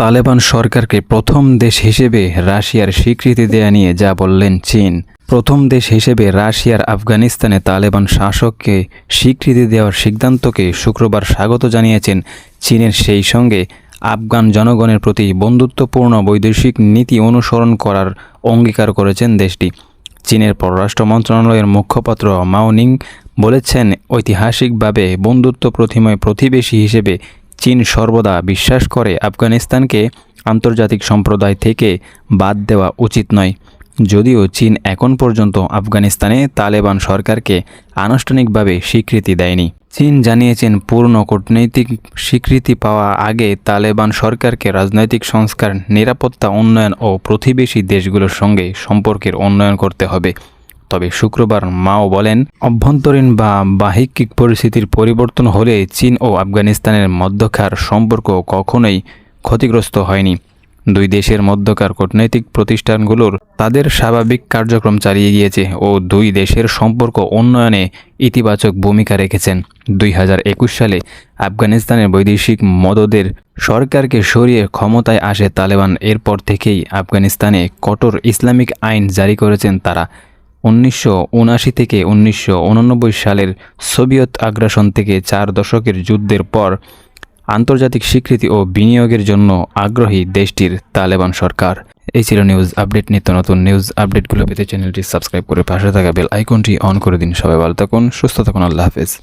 তালেবান সরকারকে প্রথম দেশ হিসেবে রাশিয়ার স্বীকৃতি দেয়া নিয়ে যা বললেন চীন। প্রথম দেশ হিসেবে রাশিয়ার আফগানিস্তানে তালেবান শাসককে স্বীকৃতি দেওয়ার সিদ্ধান্তকে শুক্রবার স্বাগত জানিয়েছেন চীনের সেই সঙ্গে আফগান জনগণের প্রতি বন্ধুত্বপূর্ণ বৈদেশিক নীতি অনুসরণ করার অঙ্গীকার করেছেন দেশটি। চীনের পররাষ্ট্র মন্ত্রণালয়ের মুখপাত্র মাওনিং বলেছেন, ঐতিহাসিকভাবে বন্ধুত্ব প্রতিময় প্রতিবেশী হিসেবে চীন সর্বদা বিশ্বাস করে আফগানিস্তানকে আন্তর্জাতিক সম্প্রদায় থেকে বাদ দেওয়া উচিত নয়। যদিও চীন এখন পর্যন্ত আফগানিস্তানে তালেবান সরকারকে আনুষ্ঠানিকভাবে স্বীকৃতি দেয়নি। চীন জানিয়েছেন, পূর্ণ কূটনৈতিক স্বীকৃতি পাওয়া আগে তালেবান সরকারকে রাজনৈতিক সংস্কার, নিরাপত্তা উন্নয়ন ও প্রতিবেশী দেশগুলোর সঙ্গে সম্পর্কের উন্নয়ন করতে হবে। তবে শুক্রবার মাও বলেন, অভ্যন্তরীণ বা বাহিকিক পরিস্থিতির পরিবর্তন হলে চীন ও আফগানিস্তানের মধ্যকার সম্পর্ক কখনোই ক্ষতিগ্রস্ত হয়নি। দুই দেশের মধ্যকার কূটনৈতিক প্রতিষ্ঠানগুলোর তাদের স্বাভাবিক কার্যক্রম চালিয়ে গিয়েছে ও দুই দেশের সম্পর্ক উন্নয়নে ইতিবাচক ভূমিকা রেখেছেন। দুই হাজার একুশ সালে আফগানিস্তানের বৈদেশিক মদদের সরকারকে সরিয়ে ক্ষমতায় আসে তালেবান। এরপর থেকেই আফগানিস্তানে কঠোর ইসলামিক আইন জারি করেছেন তারা। উনিশশো উনআশি থেকে উনিশশো উননব্বই সালের সোভিয়েত আগ্রাসন থেকে চার দশকের যুদ্ধের পর আন্তর্জাতিক স্বীকৃতি ও বিনিয়োগের জন্য আগ্রহী দেশটির তালেবান সরকার। এই ছিল নিউজ আপডেট। নিত্য নতুন নিউজ আপডেটগুলো পেতে চ্যানেলটি সাবস্ক্রাইব করে পাশে থাকা বেল আইকনটি অন করে দিন। সবাই ভালো থাকুন, সুস্থ থাকুন, আল্লাহ হাফেজ।